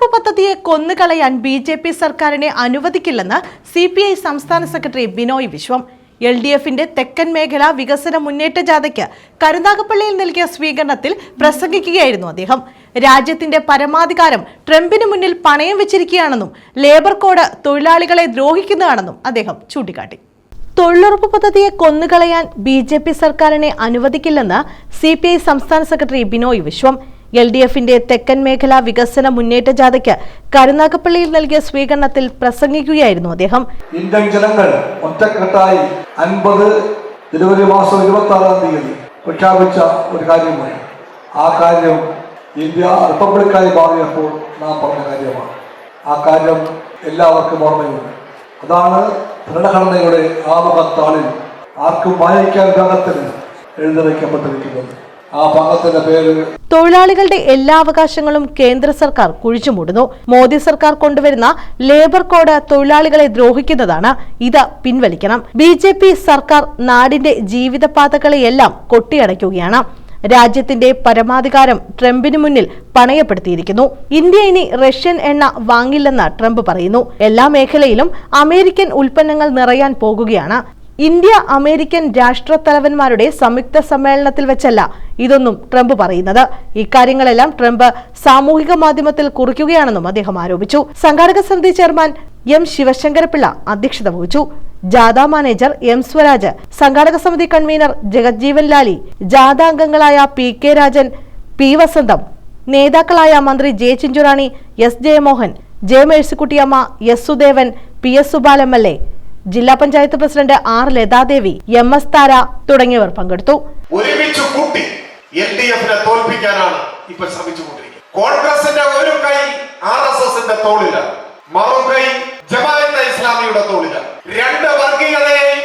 തൊഴിലുറപ്പ് പദ്ധതിയെ കൊന്നുകളയാൻ B J P സർക്കാരിനെ അനുവദിക്കില്ലെന്ന് സി പി ഐ സംസ്ഥാന secretary Binoy Viswam. L D എഫിന്റെ തെക്കൻ മേഖല വികസന മുന്നേറ്റ ജാഥയ്ക്ക് കരുനാഗപ്പള്ളിയിൽ നൽകിയ സ്വീകരണത്തിൽ പ്രസംഗിക്കുകയായിരുന്നു അദ്ദേഹം. രാജ്യത്തിന്റെ പരമാധികാരം ട്രംപിന് മുന്നിൽ പണയം വെച്ചിരിക്കുകയാണെന്നും ലേബർ കോഡ് തൊഴിലാളികളെ ദ്രോഹിക്കുന്നതാണെന്നും അദ്ദേഹം ചൂണ്ടിക്കാട്ടി. തൊഴിലുറപ്പ് പദ്ധതിയെ കൊന്നുകളയാൻ ബി ജെ പി സർക്കാരിനെ അനുവദിക്കില്ലെന്ന് സി പി ഐ സംസ്ഥാന secretary Binoy Viswam. L D എഫിന്റെ തെക്കൻ മേഖല വികസന മുന്നേറ്റ ജാഥയ്ക്ക് കരുനാഗപ്പള്ളിയിൽ നൽകിയ സ്വീകരണത്തിൽ പ്രസംഗിക്കുകയായിരുന്നു അദ്ദേഹം. ഇന്ത്യൻ ജനങ്ങൾ ഒറ്റക്കെട്ടായി അൻപത് ജനുവരി മാസം ഇരുപത്തി ആറാം തീയതി പ്രഖ്യാപിച്ച ഒരു കാര്യമാണ്. ആ കാര്യം ഇന്ത്യ റിപ്പബ്ലിക്കായി മാറിയപ്പോൾ നാം പറഞ്ഞ കാര്യമാണ്. ആ കാര്യം എല്ലാവർക്കും ഓർമ്മയുണ്ട്. അതാണ് ഭരണഘടനയുടെ ആമുഖത്താളിൽ ആർക്കും വായിക്കാൻ വിഭാഗത്തിൽ എഴുതി തൊഴിലാളികളുടെ എല്ലാ അവകാശങ്ങളും കേന്ദ്ര സർക്കാർ കുഴിച്ചുമൂടുന്നു. മോദി സർക്കാർ കൊണ്ടുവരുന്ന ലേബർ കോഡ് തൊഴിലാളികളെ ദ്രോഹിക്കുന്നതാണ്. ഇത് പിൻവലിക്കണം. ബി ജെ പി സർക്കാർ നാടിന്റെ ജീവിതപാതകളെയെല്ലാം കൊട്ടിയടയ്ക്കുകയാണ്. രാജ്യത്തിന്റെ പരമാധികാരം ട്രംപിന് മുന്നിൽ പണയപ്പെടുത്തിയിരിക്കുന്നു. ഇന്ത്യ ഇനി റഷ്യൻ എണ്ണ വാങ്ങില്ലെന്ന് ട്രംപ് പറയുന്നു. എല്ലാ മേഖലയിലും അമേരിക്കൻ ഉൽപ്പന്നങ്ങൾ നിറയാൻ പോകുകയാണ്. ഇന്ത്യ അമേരിക്കൻ രാഷ്ട്ര തലവന്മാരുടെ സംയുക്ത സമ്മേളനത്തിൽ വെച്ചല്ല ഇതൊന്നും ട്രംപ് പറയുന്നത്. ഇക്കാര്യങ്ങളെല്ലാം ട്രംപ് സാമൂഹിക മാധ്യമത്തിൽ കുറിക്കുകയാണെന്നും അദ്ദേഹം ആരോപിച്ചു. സംഘാടക സമിതി ചെയർമാൻ എം ശിവശങ്കരപിള്ള അധ്യക്ഷത വഹിച്ചു. ജാഥ മാനേജർ എം സ്വരാജ് സംഘാടക സമിതി കൺവീനർ ജഗജ്ജീവൻ ലാലി ജാഥ അംഗങ്ങളായ P K Rajan P Vasantham നേതാക്കളായ മന്ത്രി J Chinchurani S Jayamohan J Mercykuttyamma S Sudevan P S Subal M L A ജില്ലാ panchayat president R Lathadevi M S Thara തുടങ്ങിയവർ പങ്കെടുത്തു. ഒരുമിച്ച് കൂട്ടി എൽ ഡി എഫിനെ തോൽപ്പിക്കാനാണ് ഇപ്പൊ കോൺഗ്രസിന്റെ ഒരു കൈ ആർ എസ് എസിന്റെ തോളിലാണ് മറുകൈ ജമാഅത്തെ ഇസ്ലാമിയുടെ തോളിലാണ് രണ്ട് വർഗീയതയെയും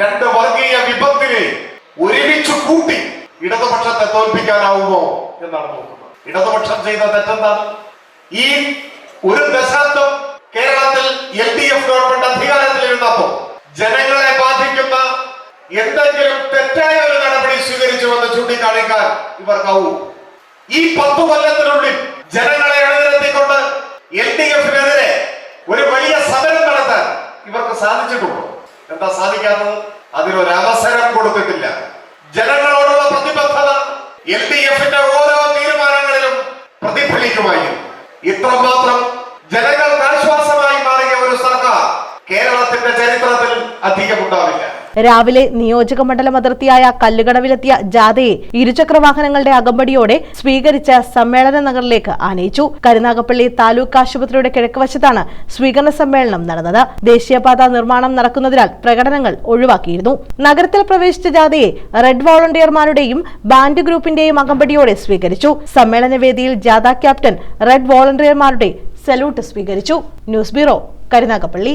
രണ്ട് വർഗീയ വിപത്തിനെയും ഒരുമിച്ച് കൂട്ടി ഇടതുപക്ഷത്തെ തോൽപ്പിക്കാനാവുമോ എന്നാണ് നോക്കുന്നത്. ഇടതുപക്ഷം ചെയ്ത തെറ്റെന്താണ്? ഈ ഒരു ദശാബ്ദം ജനങ്ങളെ ബാധിക്കുന്ന എന്തെങ്കിലും തെറ്റായ ഒരു നടപടി സ്വീകരിച്ചുവെന്ന് ചൂണ്ടിക്കാണിക്കാൻ ഇവർക്കാവൂ ഈ പത്തു കൊല്ലത്തിനുള്ളിൽ ജനങ്ങളെ അണിനിരത്തിക്കൊണ്ട് എൽ ഡി എഫിനെതിരെ ഒരു വലിയ സമരം നടത്താൻ ഇവർക്ക് സാധിച്ചിട്ടുണ്ടോ? എന്താ സാധിക്കാത്തത്? അതിനൊരു അവസരം കൊടുത്തിട്ടില്ല. ജനങ്ങളോടുള്ള പ്രതിബദ്ധത എൽ ഡി എഫിന്റെ ഓരോ തീരുമാനങ്ങളിലും പ്രതിഫലിക്കുമായിരുന്നു. ഇത്രമാത്രം ജനങ്ങൾക്ക് ആശ്വാസമായി മാറിയ ഒരു സർക്കാർ കേരളത്തിന്റെ ചരിത്രത്തിൽ അധികമുണ്ടാവില്ല. രാവിലെ നിയോജക മണ്ഡലം അതിർത്തിയായ കല്ലുകടവിലെത്തിയ ജാഥയെ ഇരുചക്ര വാഹനങ്ങളുടെ അകമ്പടിയോടെ സ്വീകരിച്ച സമ്മേളന നഗറിലേക്ക് ആനയിച്ചു. കരുനാഗപ്പള്ളി താലൂക്ക് ആശുപത്രിയുടെ കിഴക്കുവശത്താണ് സ്വീകരണ സമ്മേളനം നടന്നത്. ദേശീയപാത നിർമ്മാണം നടക്കുന്നതിനാൽ പ്രകടനങ്ങൾ ഒഴിവാക്കിയിരുന്നു. നഗരത്തിൽ പ്രവേശിച്ച ജാഥയെ റെഡ് വോളണ്ടിയർമാരുടെയും ബാൻഡ് ഗ്രൂപ്പിന്റെയും അകമ്പടിയോടെ സ്വീകരിച്ചു. സമ്മേളന വേദിയിൽ ജാഥ ക്യാപ്റ്റൻ റെഡ് വോളണ്ടിയർമാരുടെ സല്യൂട്ട് സ്വീകരിച്ചു. News bureau Karunagappally.